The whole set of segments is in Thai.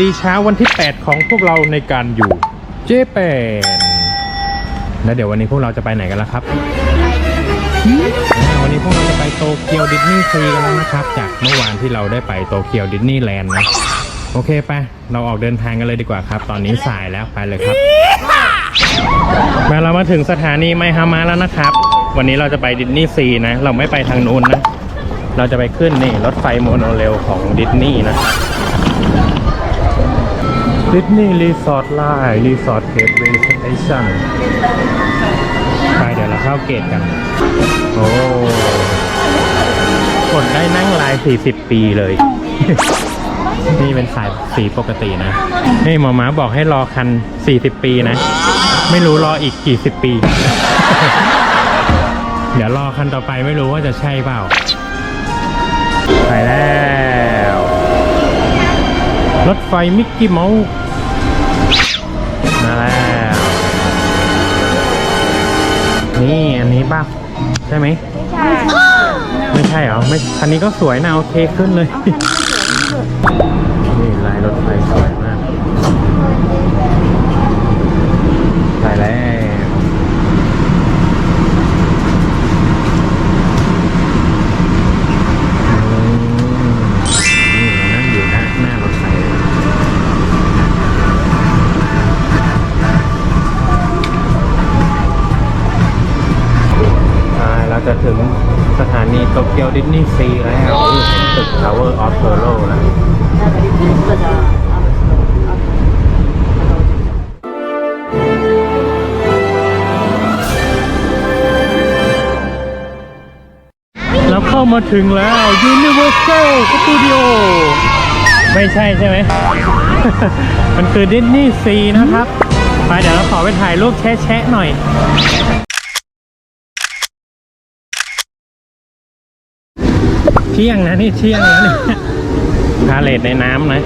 ดีเช้าวันที่ 8 ของพวกเราในการอยู่เจแปนแล้วเดี๋ยววันนี้พวกเราจะไปไหนกันล่ะครับ วันนี้พวกเราจะไปโตเกียวดิสนีย์ซีกันแล้วนะครับ จากเมื่อวานที่เราได้ไปโตเกียวดิสนีย์แลนด์นะ โอเคไป เราออกเดินทางกันเลยดีกว่าครับ ตอนนี้สายแล้วไปเลยครับ มาเรามาถึงสถานีไมฮามาแล้วนะครับ วันนี้เราจะไปดิสนีย์ซีนะ เราไม่ไปทางนู้นนะ เราจะไปขึ้นนี่รถไฟโมโนเรลของดิสนีย์นะ ดิสนีย์รีสอร์ทไลน์รีสอร์ทเกตเวย์สเตชั่นไปเดี๋ยวเราเข้าเกตกัน โอ้กดได้นั่งลาย 40 ปีเลย นี่เป็นสายสีปกตินะนี่หมอม้าบอกให้รอคัน 40 ปีนะ ไม่รู้รออีกกี่สิบปี เดี๋ยวรอคันต่อไปไม่รู้ว่าจะใช่เปล่า ไปแล้ว รถไฟมิกกี้เมาส์มาแล้ว นี่อันนี้ป่ะ ใช่ไหม ไม่ใช่เหรอไม่คันนี้ก็สวยนะ โอเคขึ้นเลยนี่ เราจะถึงสถานีโตเกียวดิสนีย์ซีแล้วตึก Tower of t o r o แล้วเราเข้ามาถึงแล้ว Universal Studio ไม่ใช่ใช่ไหม มันคือดิสนีย์ซีนะครับ ไปเดี๋ยวเราขอไปถ่ายรูปแชะๆหน่อย ที่ยงนะนี่เที่ยงแล้วเนี่ยพาเลทในน้ำนะ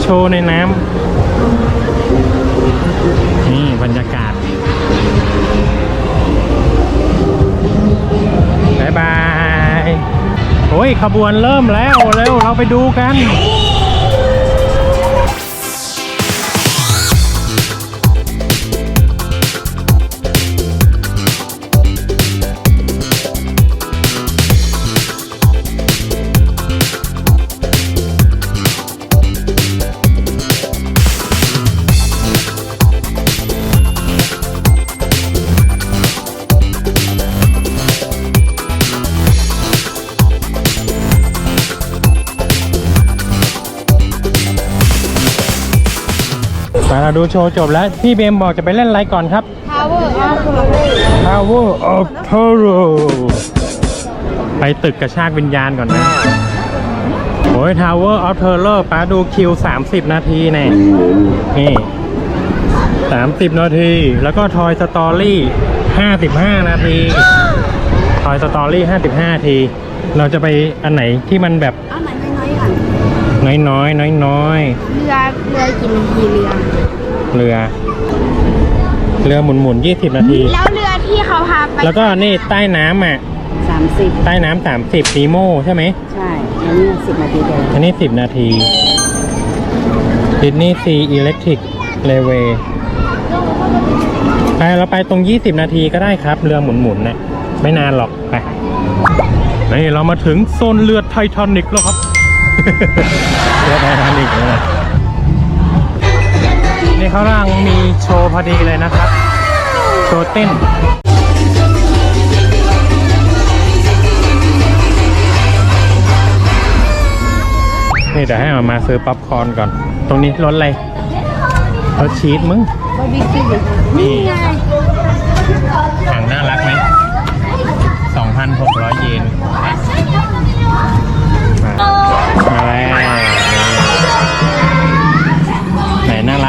โชว์ในน้ำนี่บรรยากาศบายบายโอ้ยขบวนเริ่มแล้วเร็วเราไปดูกัน ดูโชว์จบแล้ว พี่เบมบอกจะไปเล่นอะไรก่อนครับ Power of Power of Love Terror ไปตึกกระชากวิญญาณก่อนนะโอ้ย Tower of Terror ป้าดูคิว 30 นาทีแน่นี่ 30 นาที แล้วก็ Toy Story 55 นาที Toy Story 55 นาที เราจะไปอันไหนที่มันแบบ เอาไหนน้อยๆก่อน น้อยๆน้อยๆเรือเรือกี่นาทีเรือเรือ เรือหมุนหมุนยี่สิบนาที แล้วเรือที่เขาพาไปแล้วก็นี่ใต้น้ำอะสามสิบใต้น้ำสามสิบนีโมใช่ไหมใช่อันนี้สิบนาทีเดียวอันนี้สิบนาทีดิสนีย์ซีอิเล็กทริกเลเวไปเราไปตรงยี่สิบนาทีก็ได้ครับ เรือหมุนหมุนๆนะไม่นานหรอกไปนี่เรามาถึงโซนเรือไททานิกแล้วครับ เรือไททานิกแล้วนะนี่เขากำลังมีโชว์พอดีเลยนะครับ โชว์เต้นนี่เดี๋ยวให้มามาซื้อป๊อปคอร์นก่อน ตรงนี้รถอะไรรถชีสมึงนี่ไงถังน่ารักไหม2,600 เยน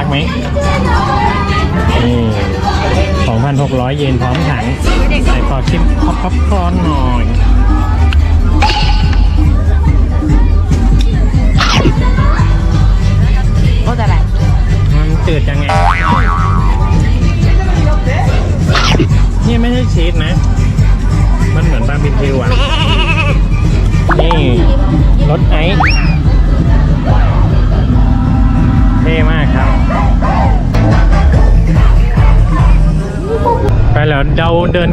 ไหนน่ากไหมนี่2,600 เยนพร้อมถังใส่ปอชิมป๊อปคอนหน่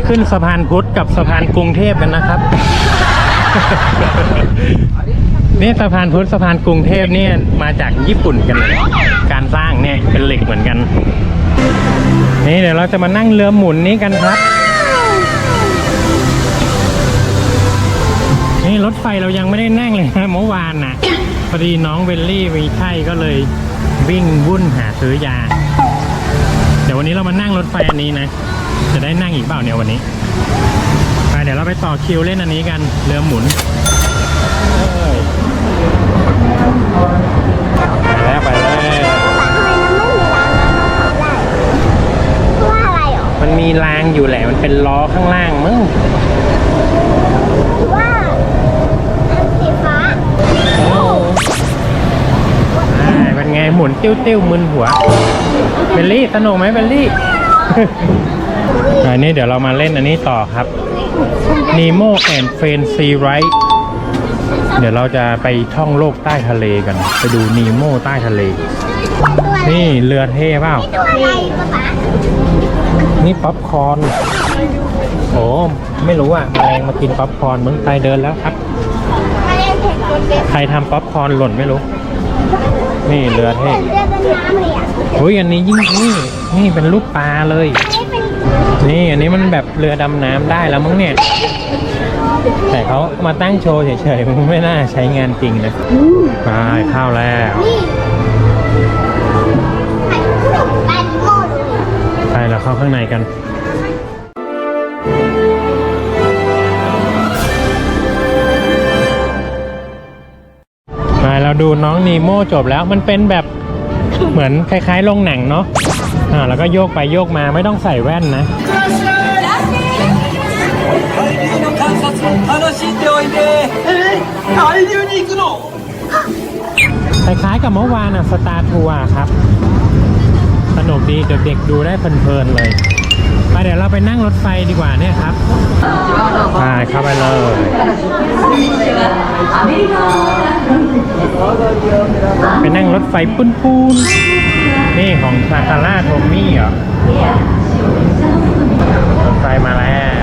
ขึ้นสะพานพุทธกับสะพานกรุงเทพกันนะครับ นี่สะพานพุทธสะพานกรุงเทพเนี่ยมาจากญี่ปุ่นกันเลยการสร้างเนี่ยเป็นเหล็กเหมือนกัน นี่เดี๋ยวเราจะมานั่งเรือหมุนนี้กันครับ นี่รถไฟเรายังไม่ได้นั่งเลยนะเมื่อวานน่ะพอดีน้องเวลลี่มีไข้ก็เลยวิ่งวุ่นหาซื้อยา เดี๋ยววันนี้เรามานั่งรถไฟอันนี้นะ จะได้นั่งอีกเปล่าเนี่ยวันนี้ ไปเดี๋ยวเราไปต่อคิวเล่นอันนี้กัน เรือหมุนไปแล้วไปแล้วว่าอะไรหรอมันมีรางอยู่แหละ มันเป็นล้อข้างล่างมึงว่าอันสีฟ้าอ่าเป็นไงหมุนติ้วติ้วๆมึนหัวเบลลี่ สนุกไหมเบลลี่ อันนี้เดี๋ยวเรามาเล่นอันนี้ต่อครับ Nemo and Friends Sea Ride เดี๋ยวเราจะไปท่องโลกใต้ทะเลกัน ไปดูนีโมใต้ทะเล นี่เรือเท่เปล่าตัวอะไรป๊าป๊านี่ป๊อปคอร์นโอ้ไม่รู้อะแมลงมากินป๊อปคอร์นมึงไปเดินแล้วครับมาเล่นเทคโนโลยีใครทำป๊อปคอร์นหล่นไม่รู้ นี่เรือเท่เรือเป็นน้ำเลยอะอุ้ยอันนี้ยิ่งนี่นี่เป็นรูปปลาเลย นี่อันนี้มันแบบเรือดำน้ำได้แล้วมั้งเนี่ย แต่เขามาตั้งโชว์เฉยๆมันไม่น่าใช้งานจริงนะไปเข้าแล้วนี่ขนมปังโมดไปเราเข้าข้างในกันมาเราดูน้องนีโม่จบแล้วมันเป็นแบบเหมือนคล้ายๆโรงหนังเนาะ อ่าแล้วก็โยกไปโยกมาไม่ต้องใส่แว่นนะคล้ายๆกับเมื่อวานอะสตาร์ทัวร์ครับ สนุกดีเด็กๆดูได้เพลินๆเลยไปเดี๋ยวเราไปนั่งรถไฟดีกว่าเนี่ยครับไปเข้าไปเลย ไปนั่งรถไฟปุ้นๆ นี่ของซาคาร่าโทมี่เหรอรถไฟมาแล้ว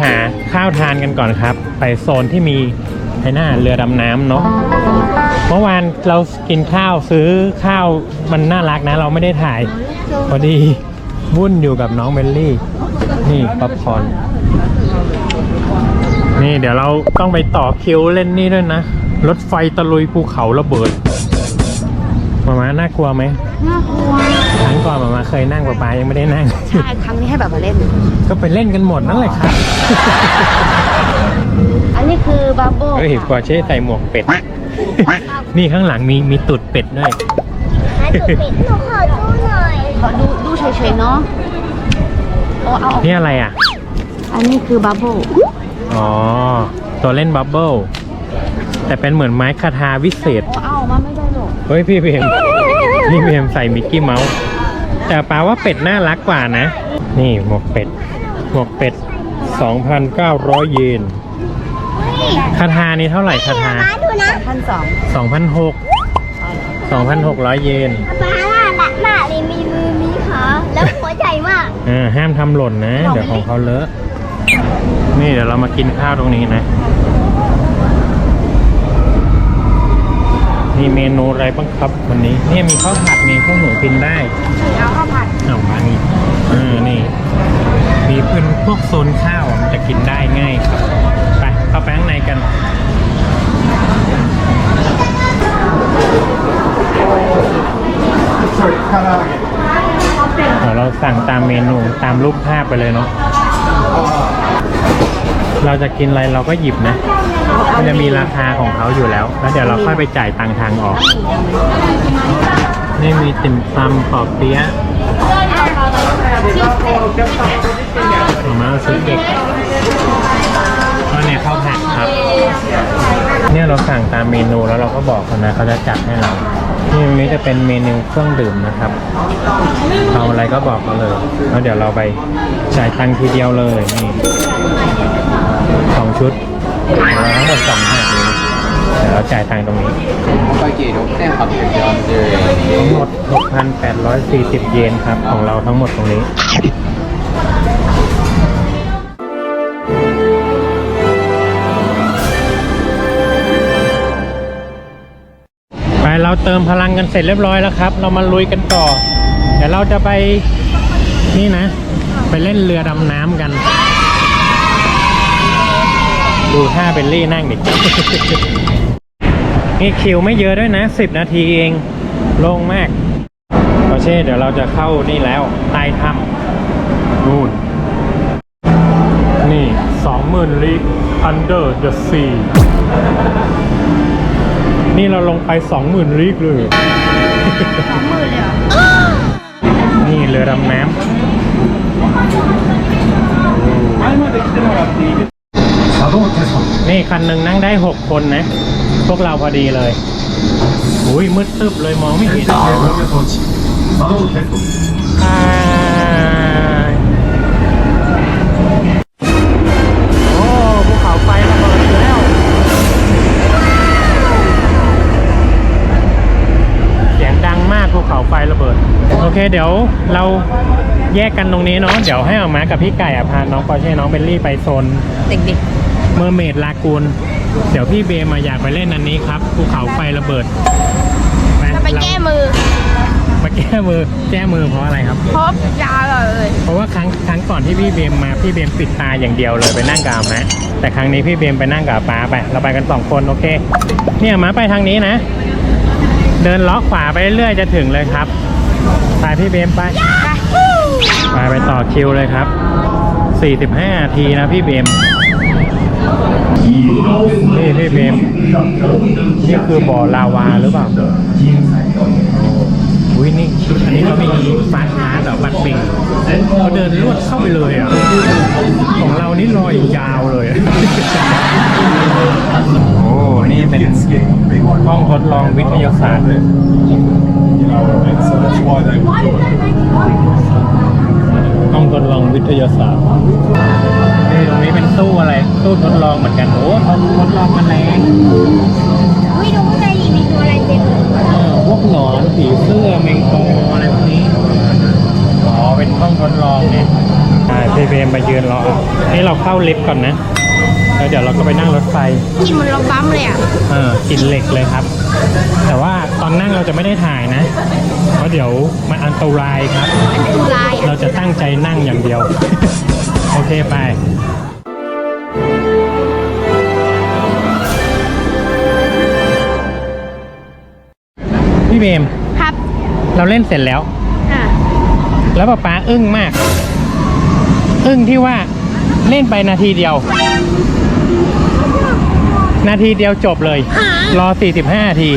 หาข้าวทานกันก่อนครับ ไปโซนที่มีไอ้หน้าเรือดำน้ำเนาะเมื่อวานเรากินข้าวซื้อข้าวมันน่ารักนะ เราไม่ได้ถ่าย พอดีวุ่นอยู่กับน้องเบลลี่ นี่ป๊อปคอนนี่เดี๋ยวเราต้องไปต่อคิวเล่นนี่ด้วยนะ รถไฟตะลุยภูเขาระเบิดมามาน่ากลัวไหมน่ากลัว ครั้งก่อนมามาเคยนั่งปะปายังไม่ได้นั่ง ใช่ครั้งนี้ให้แบบมาเล่น ก็ไปเล่นกันหมดนั่นแหละครับอันนี้คือบับเบิ้ลเฮ้ยปอร์เช่ใส่หมวกเป็ด นี่ข้างหลังมีมีตุดเป็ดด้วยหาจุดปิดหนูขอดูหน่อย ขอดูดูเฉยๆเนาะโอ้เอาออกนี่อะไรอะ อันนี้คือบับเบิ้ลอ๋อ ตัวเล่นบับเบิลแต่เป็นเหมือนไม้คาทาวิเศษโอ้เอาออกมาไม่ได้หรอก เฮ้ยพี่เพ มพี่เพมใส่มิกกี้เมาส์แต่ป้าว่าเป็ดน่ารักกว่านะ นี่หมวกเป็ด หมวกเป็ด 2,900 เยนคาทานี่เท่าไหร่คาทาป้าดูนะพันสอง2,600 2,600 เยนป้าน่ารักมากเลยมีมือมีขาแล้วหัวใหญ่มากอ่าห้ามทำหล่นนะ เดี๋ยวของเขาเลอะ นี่เดี๋ยวเรามากินข้าวตรงนี้นะ มีเมนูอะไรบ้างครับวันนี้เนี่ยมีข้าวผัดมีข้าวหมูกินได้เอาข้าวผัดเอามานี่อ่านี่มีเป็นพวกโซนข้าวอะมันจะกินได้ง่ายครับไปเข้าไปข้างในกันเดี๋ยวเราสั่งตามเมนูตามรูปภาพไปเลยเนาะเราจะกินอะไรเราก็หยิบนะ มันจะมีราคาของเขาอยู่แล้ว แล้วเดี๋ยวเราค่อยไปจ่ายตังทางออก นี่มีติ่มซำปอบเปี๊ยะมาซื้อเด็กก็เนี่ยข้าวผัดครับ เนี่ยเราสั่งตามเมนูแล้วเราก็บอกเขานะเขาจะจัดให้เรานี่นี้จะเป็นเมนูเครื่องดื่มนะครับ เอาอะไรก็บอกเขาเลย แล้วเดี๋ยวเราไปจ่ายตังค์ทีเดียวเลยนี่สองชุด ทั้หมดสองหาเลยเดี๋ยวเราจ่ายทางตรงนี้ไปกี่ดอกแต้มครับเดี๋ยเจอทั้งหมด 6,840 เยนครับ ของเราทั้งหมดตรงนี้ ไปเราเติมพลังกันเสร็จเรียบร้อยแล้วครับ เรามาลุยกันต่อ เดี๋ยวเราจะไปนี่นะ ไปเล่นเรือดำน้ำกัน ดูท่าเบลลี่นั่งดินี่คิวไม่เยอะด้วยนะ 10 นาทีเองโล่งมากโอเช่เดี๋ยวเราจะเข้านี่แล้วใต้ถ้ำนู่น นี่20,000ลิก under the sea นี่เราลงไป20,000ลิกเลยสองหมื่นเลยเหรอ นี่เรือดำน้ำ นี่คันหนึ่งนั่งได้ 6 คนนะ พวกเราพอดีเลย อุ้ยมืดตึบเลยมองไม่เห็นอ่าโอ้ภูเขาไฟระเบิดอีกแล้ว เสียงดังมากภูเขาไฟระเบิด โอเคเดี๋ยวเราแยกกันตรงนี้เนาะ เดี๋ยวให้ออกมากับพี่ไก่อะพาน้องปอร์เช่น้องเบลลี่ไปโซน เด็ก เมอร์เมดลากูนเดี๋ยวพี่เบมมาอยากไปเล่นอันนี้ครับภูเขาไฟระเบิดจะไปแก้มือมาแก้มือแก้มือเพราะอะไรครับพบยาเลย เพราะว่าครั้งครั้งก่อนที่พี่เบมมาพี่เบมปิดตาอย่างเดียวเลยไปนั่งกับอามาแต่ครั้งนี้พี่เบมไปนั่งกับอาป้าไป เราไปกันสองคนโอเค เนี่ยมาไปทางนี้นะ เดินล้อขวาไปเรื่อยๆจะถึงเลยครับไปพี่เบมไปไปไปต่อคิวเลยครับ 45นาทีนะพี่เบม นี่พี่เบมนี่คือบ่อลาวาหรือเปล่าอุ้ยนี่อันนี้เขามีฟาสต์มาร์ทเหรอบัตรเบงเขาเดินลวดเข้าไปเลยอะ ของเรานี่รอยยาวเลย โอ้ นี่เป็นห้องทดลองวิทยาศาสตร์เลย ห้องทดลองวิทยาศาสตร์นี่ตรงนี้เป็นตู้อะไร ตู้ทดลองเหมือนกัน โอ้ทดทดลองแมลงอุ้ยดูข้างในดิมีตัวอะไรเต็มเลยเออพวกหนอนผีเสื้อแมงปออะไรพวกนี้ อ๋อ เป็นห้องทดลองเนี่ยใช่พี่เบมมายืนรอนี่เราเข้าลิฟต์ก่อนนะ แล้วเดี๋ยวเราก็ไปนั่งรถไฟ กินมันรถบัมเลยอะ เออกินเหล็กเลยครับ แต่ว่า ตอนนั่งเราจะไม่ได้ถ่ายนะ เพราะเดี๋ยวมันอันตรายครับอันตรายอะเราจะตั้งใจนั่งอย่างเดียว โอเคไปพี่เบมครับ เราเล่นเสร็จแล้วอะแล้วป๊าป๊าอึ้งมาก อึ้งที่ว่าเล่นไปนาทีเดียว นาทีเดียวจบเลย รอ 45นาที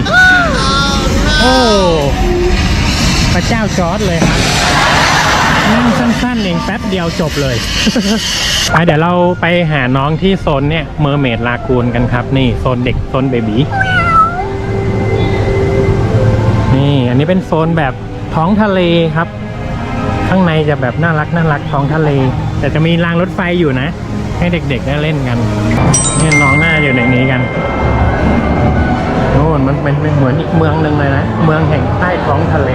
โอ้พระเจ้าจอร์ดเลยครับ นั่งสั้นๆเองแป๊บเดียวจบเลย ไปเดี๋ยวเราไปหาน้องที่โซนเนี่ยเมอร์เมดลากูนกันครับ นี่โซนเด็กโซนเบบีนี่อันนี้เป็นโซนแบบท้องทะเลครับ ข้างในจะแบบน่ารักน่ารักท้องทะเล แต่จะมีรางรถไฟอยู่นะ ให้เด็กๆได้เล่นกันนี่น้องหน้าอยู่ในนี้กัน มันเป็นเป็นเหมือนอีกเมืองหนึ่งเลยนะ เมืองแห่งใต้ท้องทะเล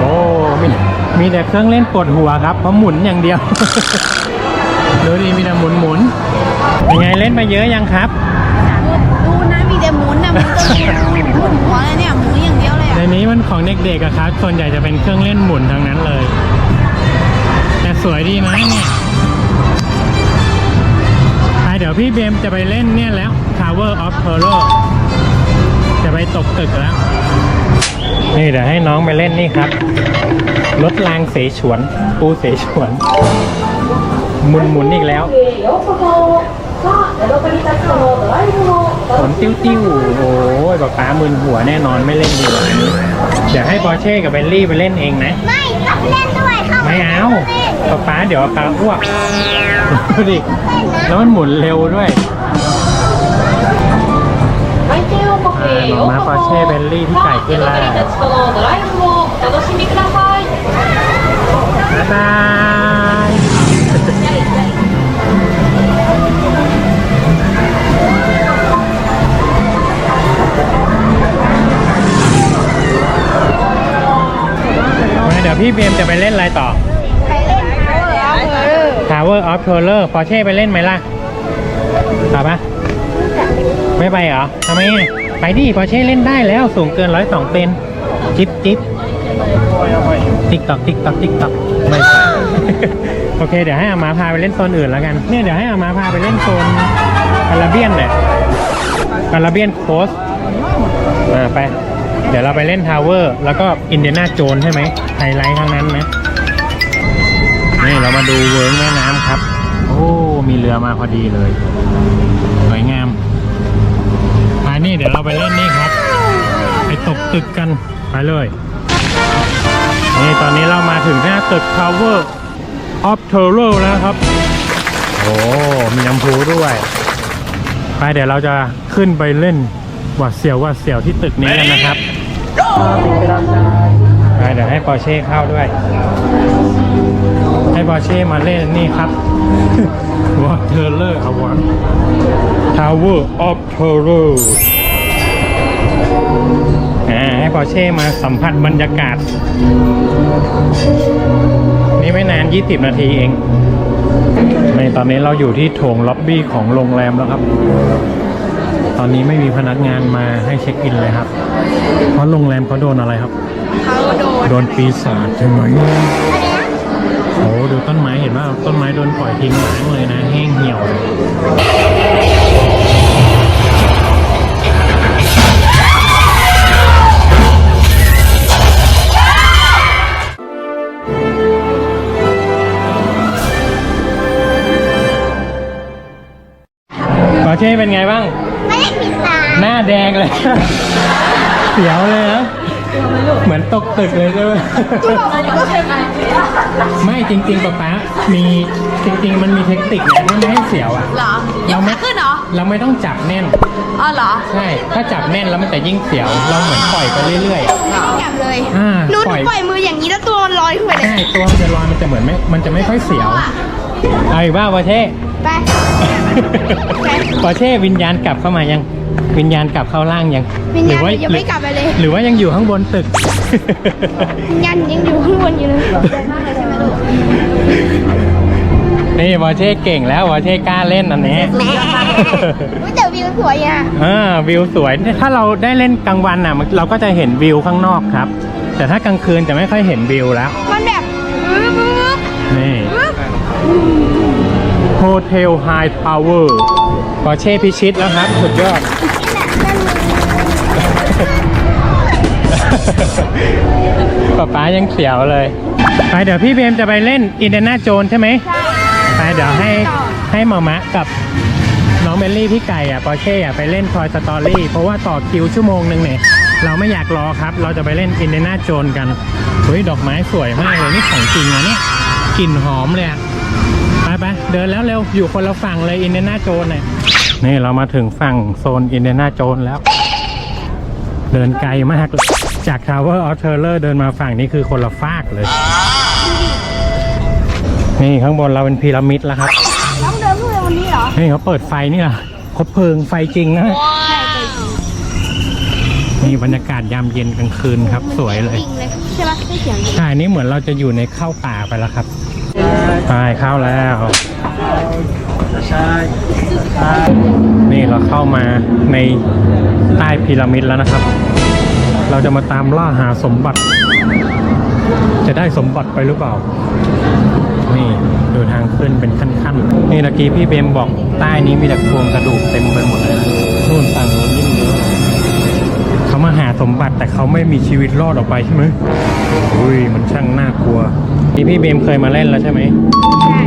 โอ้มีมีแต่เครื่องเล่นปวดหัวครับเพราะหมุนอย่างเดียวดูดิมีแต่หมุนหมุนยังไงเล่นมาเยอะยังครับดูนะมีแต่หมุนนะหมุนตัวหมุนหัวเลยเนี่ยหมุนอย่างเดียวเลยในอะนี้มันของเด็กๆอะครับส่วนใหญ่จะเป็นเครื่องเล่นหมุนทั้งนั้นเลย แต่สวยดีนะเนี่ยไป เดี๋ยวพี่เบมจะไปเล่นเนี่ยแล้ว Tower of Terror จะไปตกตึกแล้ว นี่เดี๋ยวให้น้องไปเล่นนี่ครับ รถรางเสฉวน ปูเสฉวน หมุนหมุนอีกแล้วห ผมติ้วติ้วโอ้ยป๊าป๊ามึนหัวแน่นอนไม่เล่นดีกว่าเดี๋ยวให้ปอร์เช่กับเบลลี่ไปเล่นเองนะ ไม่ต้องเล่นด้วยเข้าไม่เอาป๊าป๊าเดี๋ยวป๊าอ้วกดูดิแล้วมันหมุนเร็วด้วยอ่าหนูมาปอร์เช่เบลลี่ที่ไก่ขึ้นล่าบ๊ายบาย เดี๋ยวพี่เบมจะไปเล่นอะไรต่อ ไปเล่นเขาเหรอ Tower of Terror ปอเช่ไปเล่นไหมล่ะต่อปะไม่ไปเหรอทำไมอะไปดิปอเช่เล่นได้แล้วสูงเกินร้อยสองเซนจิ๊บจิ๊บติ๊กตอกติ๊กตอกติ๊กตอกไม่ไป โอเค เดี๋ยวให้อามาพาไปเล่นโซนอื่นแล้วกันเนี่ยเดี๋ยวให้อามาพาไปเล่นโซนคาราเบียนเนี่ยคาราเบียนโคสอ่าไป เดี๋ยวเราไปเล่นทาวเวอร์ แล้วก็อินเดียนาโจนใช่ไหมไฮไลท์ทั้งนั้นนะ นี่เรามาดูเวิร์กแม่น้ำครับ โอ้ มีเรือมาพอดีเลย สวยงามมานี่เดี๋ยวเราไปเล่นนี่ครับ ไปตกตึกกัน ไปเลย นี่ตอนนี้เรามาถึงหน้าตึก Tower of Terror แล้วครับ โอ้ มีน้ำพุด้วย ไปเดี๋ยวเราจะขึ้นไปเล่นหวัดเสียวหวัดเสียวที่ตึกนี้กันนะครับ เดี๋ยวให้ปอร์เช่เข้าด้วย ให้บอเช่มาเล่นนี่ครับวอเทอร์เลอร์อวอร์ทาวเวอร์ออฟเทอร์เรอร์อ่าให้บอเช่มาสัมผัสบรรยากาศ นี่ไม่นาน 20 นาทีเอง ในตอนนี้เราอยู่ที่โถงล็อบบี้ของโรงแรมแล้วครับ ตอนนี้ไม่มีพนักงานมาให้เช็คอินเลยครับ เพราะโรงแรมเขาโดนอะไรครับ เขาโดนโดนปีศาจใช่ไหมโอ้ดูต้นไม้เห็นว่าต้นไม้โดนปล่อยทิ้งร้างเลยนะแห้งเหี่ยวเลยปอเช่เป็นไงบ้างไม่ได้ปิดตา หน้าแดงเลย เสียวเลยนะ เหมือนตกตึกเลยใช่ไหมไม่จริงๆป๊าป๊ามีจริง ๆ มันมีเทคนิคนะถ้าไม่ให้เสียวอะ เหรอเราไม่ขึ้นเหรอ เราไม่ต้องจับแน่น อ๋อเหรอใช่ ถ้าจับแน่นแล้วมันจะยิ่งเสียว เราเหมือนปล่อยไปเรื่อยๆอะไม่จับเลยอ่าหนูปล่อย ปล่อยมืออย่างนี้แล้วตัวลอยขึ้นไปเลยใช่ตัวมันจะลอยมันจะเหมือนไม่ มันจะไม่ค่อยเสียว เอาอีกบ้างปอเช่ไป ปอเช่วิญญาณกลับเข้ามายัง วิญญาณกลับเข้าร่างยังวิญญาณหรือว่ายังไม่กลับไปเลย หรือว่ายังอยู่ข้างบนตึก วิญญาณยังอยู่ข้างบนอยู่เลยนี่วอเช่เก่งแล้ววอเช่กล้าเล่นอันนี้อุ๊ยแต่วิวสวยอะอ่าวิวสวย ถ้าเราได้เล่นกลางวันอะมันเราก็จะเห็นวิวข้างนอกครับ แต่ถ้ากลางคืนจะไม่ค่อยเห็นวิวแล้ว มันแบบอื้ออื้อนี่ โฮเทลไฮทาวเวอร์วอเช่พิชิตแล้วครับ สุดยอด ป๊าป๊ายังเสียวเลย ไปเดี๋ยวพี่เบมจะไปเล่นอินเดน่าโจนใช่ไหมไปเดี๋ยวให้ให้หมามะกับน้องเบลลี่พี่ไก่อะปอเช่อะไปเล่น Toy Story เพราะว่าต่อคิวชั่วโมงหนึ่งเนี่ยเราไม่อยากรอครับ เราจะไปเล่นอินเดน่าโจนกันเฮ้ยดอกไม้สวยมากเลยนี่ของจริงนะเนี่ยกลิ่นหอมเลยอะ ไปไปเดินแล้วเร็วอยู่คนละฝั่งเลยอินเดน่าโจนเนี่ยนี่เรามาถึงฝั่งโซนอินเดน่าโจนแล้ว เดินไกลมากเลยจาก Tower of Terror เดินมาฝั่งนี้คือคนละฟากเลย นี่ข้างบนเราเป็นพีระมิดแล้วครับต้องเดินขึ้นไปวันนี้เหรอนี่เขาเปิดไฟนี่ล่ะคบเพลิงไฟจริงนะนี่บรรยากาศยามเย็นกลางคืนครับ สวยเลยจริงเลยใช่ปะได้เสียงจริงใช่นี่เหมือนเราจะอยู่ในเข้าป่าไปแล้วครับ ไปเข้าแล้ว นี่เราเข้ามาในใต้พีระมิดแล้วนะครับ เราจะมาตามล่าหาสมบัติ จะได้สมบัติไปหรือเปล่า นี่ดูทางขึ้นเป็นขั้นๆ นี่ตะกี้พี่เบมบอกใต้นี้มีแต่โครงกระดูกเต็มไปหมดเลยนู่นฝั่งนู้น เยอะเขามาหาสมบัติแต่เขาไม่มีชีวิตรอดออกไปใช่ไหมอุ้ยมันช่างน่ากลัวนี่พี่เบมเคยมาเล่นแล้วใช่ไหมใช่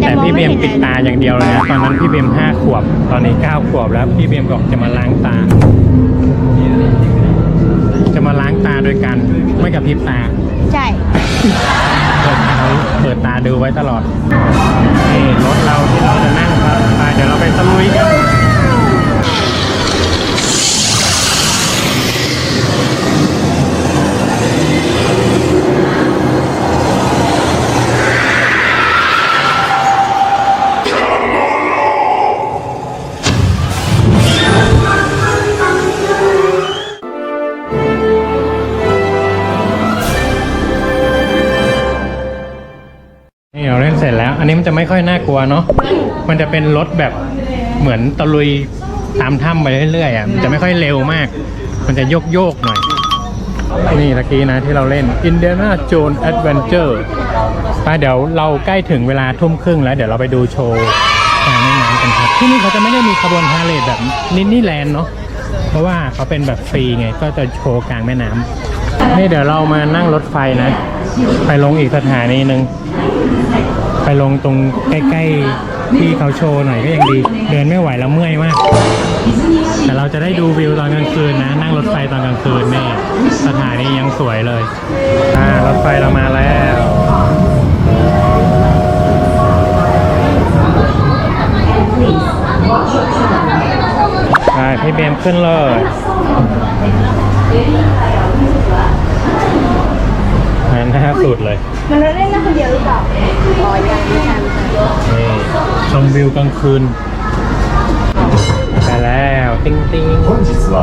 แต่มองพี่เบมห็นปิดตาอย่างเดียวเลยนะตอนนั้นพี่เบมห้าขวบ ตอนนี้เก้าขวบแล้วพี่เบมบอกจะมาล้างตา จะมาล้างตาโดยการไม่กับพริบตา ใช่เปิดตาเปิดตาดูไว้ตลอดนี่รถเราที่เราจะนั่งครับไปเดี๋ยวเราากลัวเนาะมันจะเป็นรถแบบเหมือนตะลุยตามถ้ำไปเรื่อยๆอะมันจะไม่ค่อยเร็วมาก มันจะโยกโยกๆหน่อย นี่ตะกี้นะที่เราเล่น Indiana Jones Adventure ไปเดี๋ยวเราใกล้ถึงเวลาทุ่มครึ่งแล้ว เดี๋ยวเราไปดูโชว์กลางแม่น้ำกันครับ ที่นี่เขาจะไม่ได้มีขบวนพาเหรดแบบนินนี่แลนด์เนาะเพราะว่าเขาเป็นแบบฟรีไงก็จะโชว์กลางแม่น้ำนี่เดี๋ยวเรามานั่งรถไฟนะ ไปลงอีกสถานีหนึ่ง ไปลงตรงใกล้ๆที่เขาโชว์หน่อยก็ยังดี เดินไม่ไหวแล้วเมื่อยมาก แต่เราจะได้ดูวิวตอนกลางคืนนะ นั่งรถไฟตอนกลางคืนนี่สถานียังสวยเลยอ่ารถไฟเรามาแล้วไปพี่เบมขึ้นเลย อันหน้าสุดเลย มันเล่นได้คนเดียวหรือเปล่า อ๋อยังไม่ทันค่ะ นี่ชมวิวกลางคืนไปแล้วติ้งติ้ง 本日は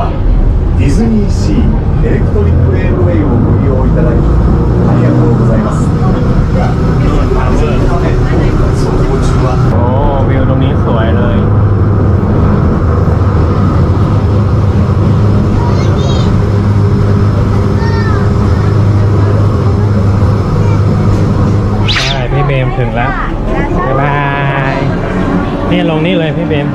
ディズニーシーエレクトリックウェーブウェイをご利用いただきありがとうございます走行中は โอ้วิวตรงนี้สวยเ มถึงแล้วบ๊ายบายนี่ลงนี่เลยพี่เบม